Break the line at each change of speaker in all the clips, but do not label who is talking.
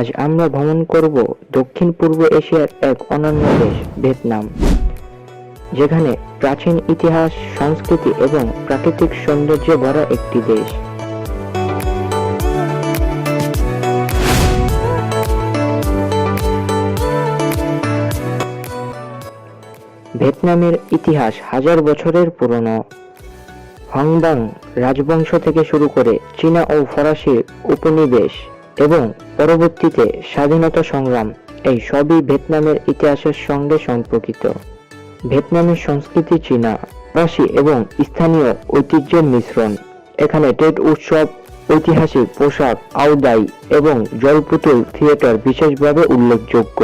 আজ আমরা ভ্রমণ করব দক্ষিণ পূর্ব এশিয়ার এক অনন্য দেশ, ভিয়েতনাম, যেখানে প্রাচীন ইতিহাস, সংস্কৃতি এবং প্রাকৃতিক সৌন্দর্যে ভরা একটি দেশ। ভিয়েতনামের ইতিহাস হাজার বছরের পুরনো। হংবাং রাজবংশ থেকে শুরু করে চীনা ও ফরাসি উপনিবেশ এবং পরবর্তীতে স্বাধীনতা সংগ্রাম এই সবই ভিয়েতনামের ইতিহাসের সঙ্গে সম্পর্কিত। ভিয়েতনামের সংস্কৃতি চীনা, ফরাসি এবং স্থানীয় ঐতিহ্যের মিশ্রণ। এখানে টেট উৎসব, ঐতিহাসিক পোশাক আউদাই এবং জলপুতুল থিয়েটার বিশেষভাবে উল্লেখযোগ্য।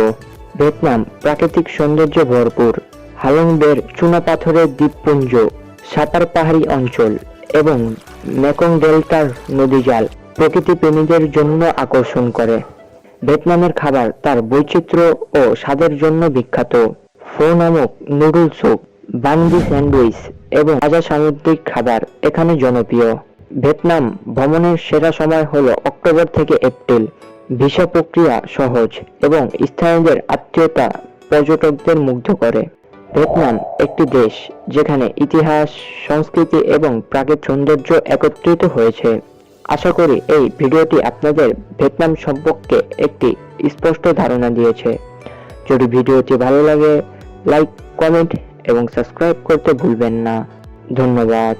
ভিয়েতনাম প্রাকৃতিক সৌন্দর্যে ভরপুর হালংবের চুনাপাথরের দ্বীপপুঞ্জ সাতার পাহাড়ি অঞ্চল এবং মেকং ডেল্টার নদীজাল প্রকৃতি প্রেমীদের জন্য আকর্ষণ করে। ভিয়েতনামের খাবার তার বৈচিত্র্য ও স্বাদের জন্য বিখ্যাত। ফো নামক নুডল স্যুপ বান্দি স্যান্ডউইচ এবং তাজা সামুদ্রিক খাবার এখানে জনপ্রিয়। ভিয়েতনাম ভ্রমণের সেরা সময় হল অক্টোবর থেকে এপ্রিল। ভিসা প্রক্রিয়া সহজ এবং স্থানীয়দের আত্মীয়তা পর্যটকদের মুগ্ধ করে। ভিয়েতনাম একটি দেশ যেখানে ইতিহাস, সংস্কৃতি এবং প্রাকৃতিক সৌন্দর্য একত্রিত হয়েছে। আশা করি এই ভিডিওটি আপনাদের ভিয়েতনাম সম্পর্কে একটি স্পষ্ট ধারণা দিয়েছে। যদি ভিডিওটি ভালো লাগে, লাইক, কমেন্ট এবং সাবস্ক্রাইব করতে ভুলবেন না। ধন্যবাদ।